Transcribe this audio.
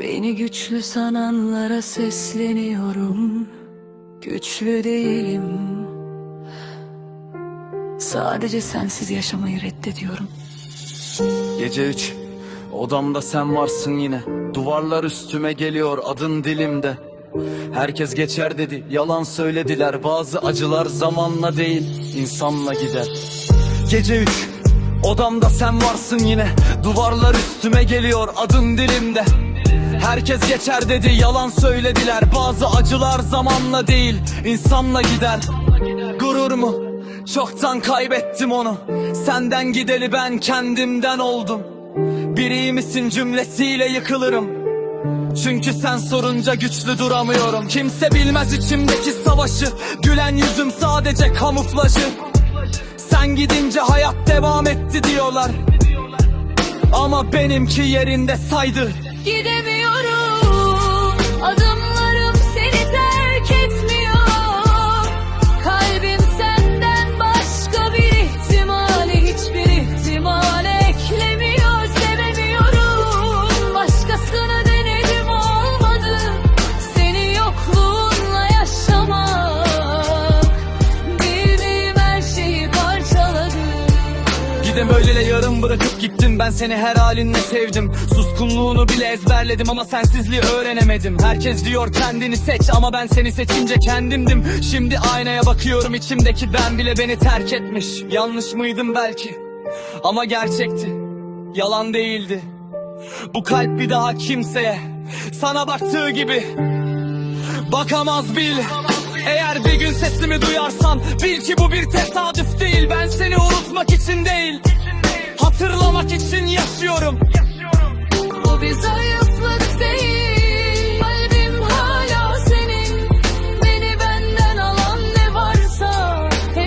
Beni güçlü sananlara sesleniyorum. Güçlü değilim. Sadece sensiz yaşamayı reddediyorum. Gece üç. Odamda sen varsın yine. Duvarlar üstüme geliyor adın dilimde. Herkes geçer dedi yalan söylediler. Bazı acılar zamanla değil insanla gider. Gece üç. Odamda sen varsın yine. Duvarlar üstüme geliyor adın dilimde Herkes geçer dedi yalan söylediler. Bazı acılar zamanla değil insanla gider. Gururumu çoktan kaybettim onu. Senden gideli ben kendimden oldum. Bir iyi misin cümlesiyle yıkılırım. Çünkü sen sorunca güçlü duramıyorum. Kimse bilmez içimdeki savaşı. Gülen yüzüm sadece kamuflajı. Sen gidince hayat devam etti diyorlar. Ama benimki yerinde saydı. Gidemiyorum Gidem öylele yarım bırakıp gittim. Ben seni her halinle sevdim. Suskunluğunu bile ezberledim ama sensizliği öğrenemedim. Herkes diyor kendini seç ama ben seni seçince kendimdim. Şimdi aynaya bakıyorum içimdeki ben bile beni terk etmiş. Yanlış mıydım belki? Ama gerçekti. Yalan değildi. Bu kalp bir daha kimseye Sana baktığı gibi Bakamaz bil Eğer bir gün sesimi duyarsan Bil ki bu bir tesadüf değil. Ben seni unutmak için değil Hatırlamak için yaşıyorum. Bu biz öyle